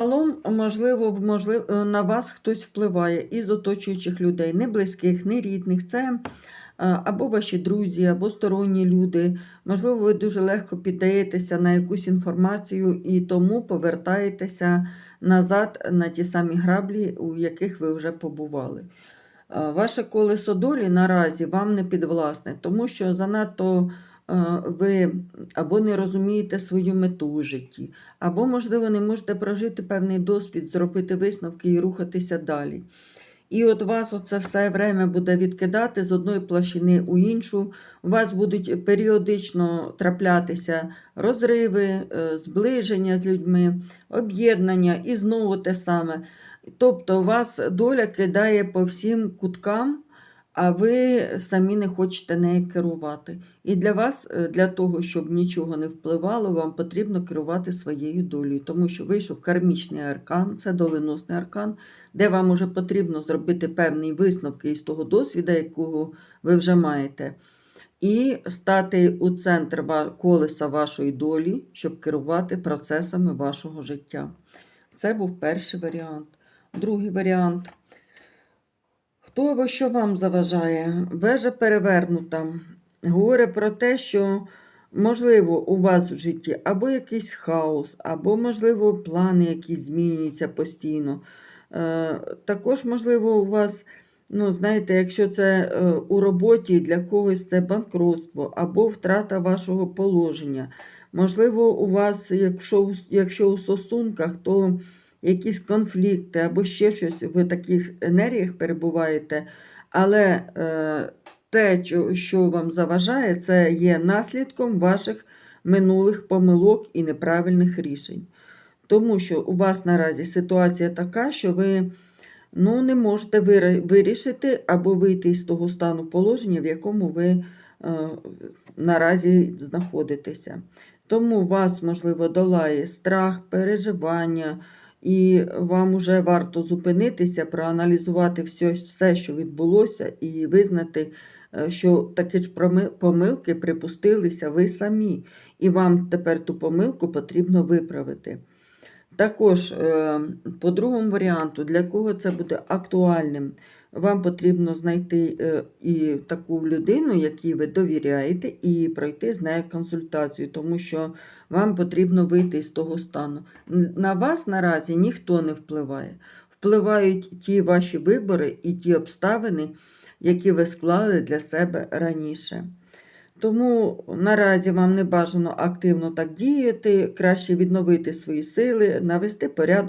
Загалом, можливо, можливо, е, на вас хтось впливає із оточуючих людей, не близьких, не рідних. Це е, або ваші друзі, або сторонні люди. Можливо, ви дуже легко піддаєтеся на якусь інформацію і тому повертаєтеся назад на ті самі граблі, у яких ви вже побували. Е, Ваше колесо долі наразі вам не підвласне, тому що занадто ви або не розумієте свою мету у житті, або, можливо, не можете прожити певний досвід, зробити висновки і рухатися далі. І от вас оце все время буде відкидати з одної площини у іншу. У вас будуть періодично траплятися розриви, е, зближення з людьми, об'єднання і знову те саме. Тобто вас доля кидає по всім куткам, а ви самі не хочете нею керувати. І для вас, е, для того, щоб нічого не впливало, вам потрібно керувати своєю долею, тому що вийшов кармічний аркан, це доленосний аркан, де вам уже потрібно зробити певні висновки із того досвіду, якого ви вже маєте. І стати у центр колеса вашої долі, щоб керувати процесами вашого життя. Це був перший варіант. Другий варіант. Хто або що вам заважає? Вежа перевернута. Говорить про те, що, можливо, у вас в житті або якийсь хаос, або, можливо, плани якісь змінюються постійно. Е, також, можливо, у вас, ну, знаєте, якщо це е, у роботі для когось це банкротство або втрата вашого положення. Можливо, у вас, якщо, якщо у стосунках, то якісь конфлікти або ще щось, ви в таких енергіях перебуваєте, але е, те, що- вам заважає, це є наслідком ваших минулих помилок і неправильних рішень. Тому що у вас наразі ситуація така, що ви ну, не можете вирішити або вийти з того стану положення, в якому ви е, наразі знаходитеся. Тому вас, можливо, долає страх, переживання, і вам вже варто зупинитися, проаналізувати все, все що відбулося, і визнати, е, що такі ж помилки припустилися ви самі, і вам тепер ту помилку потрібно виправити. Також, е, по другому варіанту, для кого це буде актуальним, вам потрібно знайти е, і таку людину, якій ви довіряєте, і пройти з нею консультацію, тому що вам потрібно вийти з того стану. На вас наразі ніхто не впливає. Впливають ті ваші вибори і ті обставини, які ви склали для себе раніше. Тому наразі вам не бажано активно так діяти, краще відновити свої сили, навести порядок.